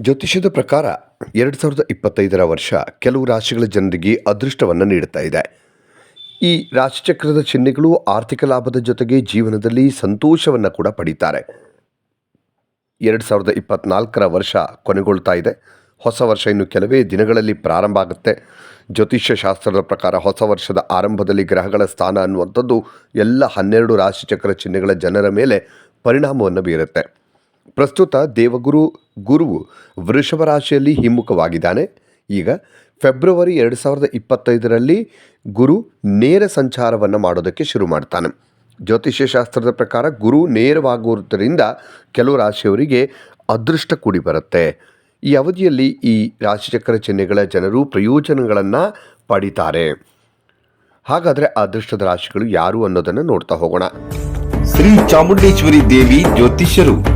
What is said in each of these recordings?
ಜ್ಯೋತಿಷ್ಯದ ಪ್ರಕಾರ ಎರಡು ಸಾವಿರದ ಇಪ್ಪತ್ತೈದರ ವರ್ಷ ಕೆಲವು ರಾಶಿಗಳ ಜನರಿಗೆ ಅದೃಷ್ಟವನ್ನು ನೀಡುತ್ತಾ ಇದೆ. ಈ ರಾಶಿಚಕ್ರದ ಚಿಹ್ನೆಗಳು ಆರ್ಥಿಕ ಲಾಭದ ಜೊತೆಗೆ ಜೀವನದಲ್ಲಿ ಸಂತೋಷವನ್ನು ಕೂಡ ಪಡೀತಾರೆ. ಎರಡು ಸಾವಿರದ ಇಪ್ಪತ್ನಾಲ್ಕರ ವರ್ಷ ಕೊನೆಗೊಳ್ತಾ ಇದೆ. ಹೊಸ ವರ್ಷ ಇನ್ನು ಕೆಲವೇ ದಿನಗಳಲ್ಲಿ ಪ್ರಾರಂಭ ಆಗುತ್ತೆ. ಜ್ಯೋತಿಷ್ಯ ಶಾಸ್ತ್ರದ ಪ್ರಕಾರ ಹೊಸ ವರ್ಷದ ಆರಂಭದಲ್ಲಿ ಗ್ರಹಗಳ ಸ್ಥಾನ ಅನ್ನುವಂಥದ್ದು ಎಲ್ಲ ಹನ್ನೆರಡು ರಾಶಿಚಕ್ರ ಚಿಹ್ನೆಗಳ ಜನರ ಮೇಲೆ ಪರಿಣಾಮವನ್ನು ಬೀರುತ್ತೆ. ಪ್ರಸ್ತುತ ದೇವಗುರು ಗುರುವು ವೃಷಭ ರಾಶಿಯಲ್ಲಿ ಹಿಮ್ಮುಖವಾಗಿದ್ದಾನೆ. ಈಗ ಫೆಬ್ರವರಿ ಎರಡು ಸಾವಿರದ ಇಪ್ಪತ್ತೈದರಲ್ಲಿ ಗುರು ನೇರ ಸಂಚಾರವನ್ನು ಮಾಡೋದಕ್ಕೆ ಶುರು ಮಾಡ್ತಾನೆ. ಜ್ಯೋತಿಷ್ಯ ಶಾಸ್ತ್ರದ ಪ್ರಕಾರ ಗುರು ನೇರವಾಗುವುದರಿಂದ ಕೆಲವು ರಾಶಿಯವರಿಗೆ ಅದೃಷ್ಟ ಕೂಡಿ ಬರುತ್ತೆ. ಈ ಅವಧಿಯಲ್ಲಿ ಈ ರಾಶಿಚಕ್ರ ಚಿಹ್ನೆಗಳ ಜನರು ಪ್ರಯೋಜನಗಳನ್ನು ಪಡಿತಾರೆ. ಹಾಗಾದರೆ ಅದೃಷ್ಟದ ರಾಶಿಗಳು ಯಾರು ಅನ್ನೋದನ್ನು ನೋಡ್ತಾ ಹೋಗೋಣ. ಶ್ರೀ ಚಾಮುಂಡೇಶ್ವರಿ ದೇವಿ ಜ್ಯೋತಿಷ್ಯರು.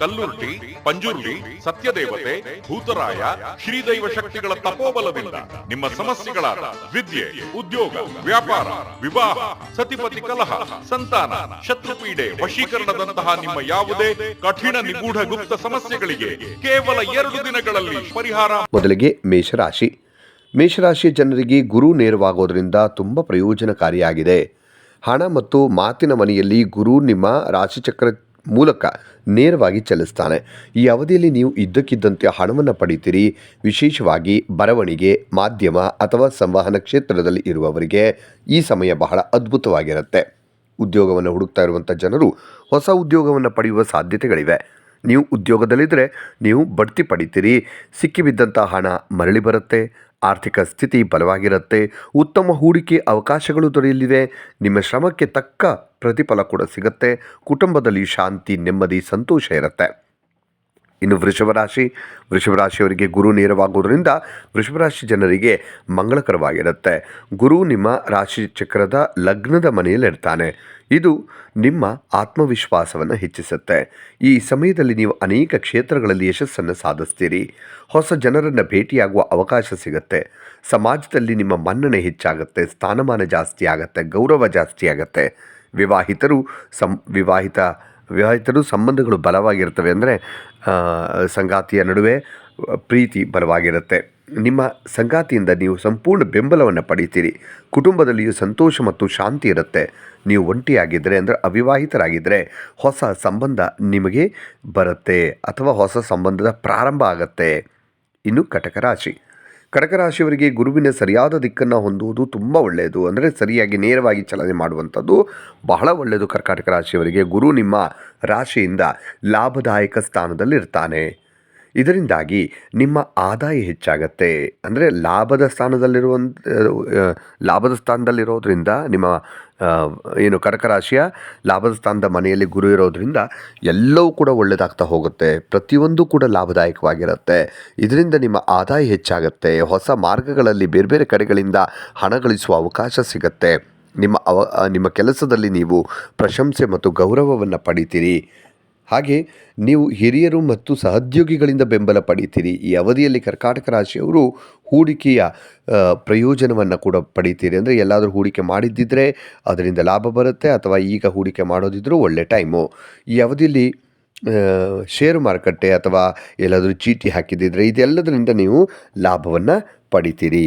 ಕಲ್ಲುರ್ಟಿ ಪಂಜುರ್ಲಿ, ಸತ್ಯದೇವತೆ, ಭೂತರಾಯ, ಶ್ರೀದೈವ ಶಕ್ತಿಗಳ ತಪೋಬಲದಿಂದ ನಿಮ್ಮ ಸಮಸ್ಯೆಗಳಾದ ವಿದ್ಯೆ, ಉದ್ಯೋಗ, ವ್ಯಾಪಾರ, ವಿವಾಹ, ಸತಿಪತಿ ಕಲಹ, ಸಂತಾನ, ಶತ್ರುಪೀಡೆ ವಶೀಕರಣದಂತಹ ನಿಮ್ಮ ಯಾವುದೇ ಕಠಿಣ ನಿಗೂಢ ಗುಪ್ತ ಸಮಸ್ಯೆಗಳಿಗೆ ಕೇವಲ ಎರಡು ದಿನಗಳಲ್ಲಿ ಪರಿಹಾರ ಮೊದಲಿಗೆ ಮೇಷರಾಶಿ. ಮೇಷರಾಶಿಯ ಜನರಿಗೆ ಗುರು ನೇರವಾಗೋದ್ರಿಂದ ತುಂಬ ಪ್ರಯೋಜನಕಾರಿಯಾಗಿದೆ. ಹಣ ಮತ್ತು ಮಾತಿನ ಮನೆಯಲ್ಲಿ ಗುರು ನಿಮ್ಮ ರಾಶಿಚಕ್ರ ಮೂಲಕ ನೇರವಾಗಿ ಚಲಿಸ್ತಾನೆ. ಈ ಅವಧಿಯಲ್ಲಿ ನೀವು ಇದ್ದಕ್ಕಿದ್ದಂತೆ ಹಣವನ್ನು ಪಡಿತೀರಿ. ವಿಶೇಷವಾಗಿ ಬರವಣಿಗೆ, ಮಾಧ್ಯಮ ಅಥವಾ ಸಂವಹನ ಕ್ಷೇತ್ರದಲ್ಲಿ ಇರುವವರಿಗೆ ಈ ಸಮಯ ಬಹಳ ಅದ್ಭುತವಾಗಿರುತ್ತೆ. ಉದ್ಯೋಗವನ್ನು ಹುಡುಕ್ತಾ ಇರುವಂಥ ಜನರು ಹೊಸ ಉದ್ಯೋಗವನ್ನು ಪಡೆಯುವ ಸಾಧ್ಯತೆಗಳಿವೆ. ನೀವು ಉದ್ಯೋಗದಲ್ಲಿದ್ದರೆ ನೀವು ಬಡ್ತಿ ಪಡಿತೀರಿ. ಸಿಕ್ಕಿಬಿದ್ದಂಥ ಹಣ ಮರಳಿ ಬರುತ್ತೆ. ಆರ್ಥಿಕ ಸ್ಥಿತಿ ಬಲವಾಗಿರುತ್ತೆ, ಉತ್ತಮ ಹೂಡಿಕೆ ಅವಕಾಶಗಳು ದೊರೆಯಲಿವೆ ನಿಮ್ಮ ಶ್ರಮಕ್ಕೆ ತಕ್ಕ ಪ್ರತಿಫಲ ಕೂಡ ಸಿಗುತ್ತೆ, ಕುಟುಂಬದಲ್ಲಿ ಶಾಂತಿ, ನೆಮ್ಮದಿ, ಸಂತೋಷ ಇರುತ್ತೆ. ಇನ್ನು ವೃಷಭ ರಾಶಿ, ವೃಷಭ ರಾಶಿಯವರಿಗೆ ಗುರು ನೇರವಾಗುವುದರಿಂದ ವೃಷಭ ರಾಶಿ ಜನರಿಗೆ ಮಂಗಳಕರವಾಗಿರುತ್ತೆ. ಗುರು ನಿಮ್ಮ ರಾಶಿ ಚಕ್ರದ ಲಗ್ನದ ಮನೆಯಲ್ಲಿರ್ತಾನೆ ಇದು ನಿಮ್ಮ ಆತ್ಮವಿಶ್ವಾಸವನ್ನು ಹೆಚ್ಚಿಸುತ್ತೆ. ಈ ಸಮಯದಲ್ಲಿ ನೀವು ಅನೇಕ ಕ್ಷೇತ್ರಗಳಲ್ಲಿ ಯಶಸ್ಸನ್ನು ಸಾಧಿಸ್ತೀರಿ. ಹೊಸ ಜನರನ್ನು ಭೇಟಿಯಾಗುವ ಅವಕಾಶ ಸಿಗುತ್ತೆ. ಸಮಾಜದಲ್ಲಿ ನಿಮ್ಮ ಮನ್ನಣೆ ಹೆಚ್ಚಾಗುತ್ತೆ, ಸ್ಥಾನಮಾನ ಜಾಸ್ತಿ ಆಗುತ್ತೆ ಗೌರವ ಜಾಸ್ತಿ ಆಗುತ್ತೆ ವಿವಾಹಿತರು ಸಂ, ವಿವಾಹಿತ ವಿವಾಹಿತರು ಸಂಬಂಧಗಳು ಬಲವಾಗಿರ್ತವೆ ಅಂದರೆ ಸಂಗಾತಿಯ ನಡುವೆ ಪ್ರೀತಿ ಬಲವಾಗಿರುತ್ತೆ. ನಿಮ್ಮ ಸಂಗಾತಿಯಿಂದ ನೀವು ಸಂಪೂರ್ಣ ಬೆಂಬಲವನ್ನು ಪಡಿತೀರಿ. ಕುಟುಂಬದಲ್ಲಿಯೂ ಸಂತೋಷ ಮತ್ತು ಶಾಂತಿ ಇರುತ್ತೆ. ನೀವು ಒಂಟಿಯಾಗಿದ್ದರೆ ಅಂದರೆ ಅವಿವಾಹಿತರಾಗಿದ್ದರೆ ಹೊಸ ಸಂಬಂಧ ನಿಮಗೆ ಬರುತ್ತೆ ಅಥವಾ ಹೊಸ ಸಂಬಂಧದ ಪ್ರಾರಂಭ ಆಗತ್ತೆ. ಇನ್ನು ಕಟಕ ರಾಶಿ. ಕಟಕ ರಾಶಿಯವರಿಗೆ ಗುರುವಿನ ಸರಿಯಾದ ದಿಕ್ಕನ್ನು ಹೊಂದುವುದು ತುಂಬ ಒಳ್ಳೆಯದು. ಅಂದರೆ ಸರಿಯಾಗಿ ನೇರವಾಗಿ ಚಲನೆ ಮಾಡುವಂಥದ್ದು ಬಹಳ ಒಳ್ಳೆಯದು ಕರ್ಕಾಟಕ ರಾಶಿಯವರಿಗೆ. ಗುರು ನಿಮ್ಮ ರಾಶಿಯಿಂದ ಲಾಭದಾಯಕ ಸ್ಥಾನದಲ್ಲಿರ್ತಾನೆ. ಇದರಿಂದಾಗಿ ನಿಮ್ಮ ಆದಾಯ ಹೆಚ್ಚಾಗತ್ತೆ. ಅಂದರೆ ಲಾಭದ ಸ್ಥಾನದಲ್ಲಿರುವಂಥ, ಲಾಭದ ಸ್ಥಾನದಲ್ಲಿರೋದ್ರಿಂದ ನಿಮ್ಮ ಏನು ರಾಶಿಯ ಲಾಭದ ಸ್ಥಾನದ ಮನೆಯಲ್ಲಿ ಗುರು ಇರೋದ್ರಿಂದ ಎಲ್ಲವೂ ಕೂಡ ಒಳ್ಳೆಯದಾಗ್ತಾ ಹೋಗುತ್ತೆ. ಪ್ರತಿಯೊಂದು ಕೂಡ ಲಾಭದಾಯಕವಾಗಿರುತ್ತೆ. ಇದರಿಂದ ನಿಮ್ಮ ಆದಾಯ ಹೆಚ್ಚಾಗುತ್ತೆ. ಹೊಸ ಮಾರ್ಗಗಳಲ್ಲಿ ಬೇರೆ ಬೇರೆ ಕಡೆಗಳಿಂದ ಹಣ ಗಳಿಸುವ ಅವಕಾಶ ಸಿಗುತ್ತೆ. ನಿಮ್ಮ ಅವ ನಿಮ್ಮ ಕೆಲಸದಲ್ಲಿ ನೀವು ಪ್ರಶಂಸೆ ಮತ್ತು ಗೌರವವನ್ನು ಪಡಿತೀರಿ. ಹಾಗೆ ನೀವು ಹಿರಿಯರು ಮತ್ತು ಸಹೋದ್ಯೋಗಿಗಳಿಂದ ಬೆಂಬಲ ಪಡೆಯುತ್ತೀರಿ ಈ ಅವಧಿಯಲ್ಲಿ ಕರ್ಕಾಟಕ ರಾಶಿಯವರು ಹೂಡಿಕೆಯ ಪ್ರಯೋಜನವನ್ನು ಕೂಡ ಪಡಿತೀರಿ. ಅಂದರೆ ಎಲ್ಲಾದರೂ ಹೂಡಿಕೆ ಮಾಡಿದ್ದಿದ್ರೆ ಅದರಿಂದ ಲಾಭ ಬರುತ್ತೆ, ಅಥವಾ ಈಗ ಹೂಡಿಕೆ ಮಾಡೋದಿದ್ರೂ ಒಳ್ಳೆ ಟೈಮು. ಈ ಅವಧಿಯಲ್ಲಿ ಶೇರು ಮಾರುಕಟ್ಟೆ ಅಥವಾ ಎಲ್ಲಾದರೂ ಚೀಟಿ ಹಾಕಿದ್ದಿದ್ರೆ ಇದೆಲ್ಲದರಿಂದ ನೀವು ಲಾಭವನ್ನು ಪಡಿತೀರಿ.